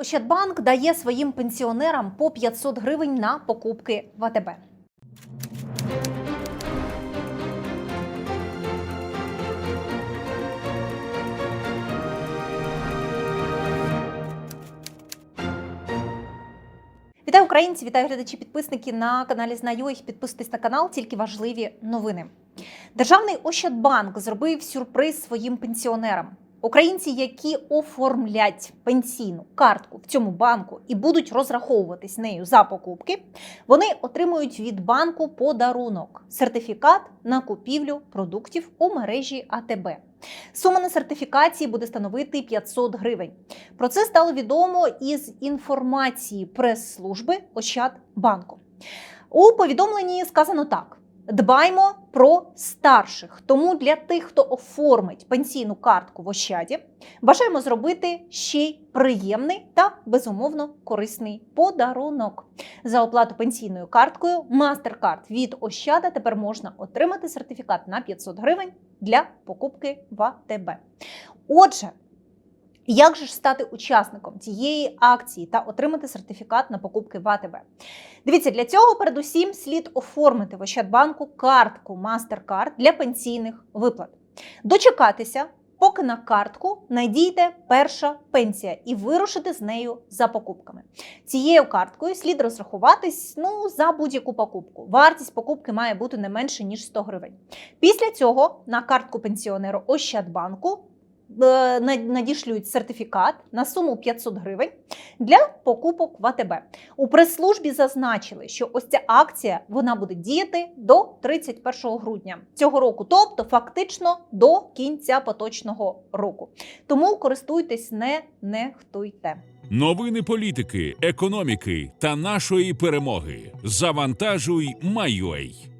Ощадбанк дає своїм пенсіонерам по 500 гривень на покупки в АТБ. Вітаю українці, вітаю глядачі, підписники на каналі Знаю їх. Підписуйтесь на канал, тільки важливі новини. Державний Ощадбанк зробив сюрприз своїм пенсіонерам. Українці, які оформлять пенсійну картку в цьому банку і будуть розраховуватись нею за покупки, вони отримують від банку подарунок сертифікат на купівлю продуктів у мережі АТБ. Сума на сертифікації буде становити 500 гривень. Про це стало відомо із інформації прес-служби Ощадбанку. У повідомленні сказано так: дбаймо про старших. Тому для тих, хто оформить пенсійну картку в Ощаді, бажаємо зробити ще й приємний та безумовно корисний подарунок. За оплату пенсійною карткою MasterCard від Ощада тепер можна отримати сертифікат на 500 гривень для покупки в АТБ. Отже, як же ж стати учасником цієї акції та отримати сертифікат на покупки в АТБ? Дивіться, для цього передусім слід оформити в Ощадбанку картку MasterCard для пенсійних виплат. Дочекатися, поки на картку надійде перша пенсія і вирушити з нею за покупками. Цією карткою слід розрахуватись ну, за будь-яку покупку. Вартість покупки має бути не менше ніж 100 гривень. Після цього на картку пенсіонеру Ощадбанку надішлють сертифікат на суму 500 гривень для покупок в АТБ. У прес-службі зазначили, що ось ця акція вона буде діяти до 31 грудня цього року, тобто фактично до кінця поточного року. Тому користуйтесь, не нехтуйте. Новини політики, економіки та нашої перемоги. Завантажуй Майой.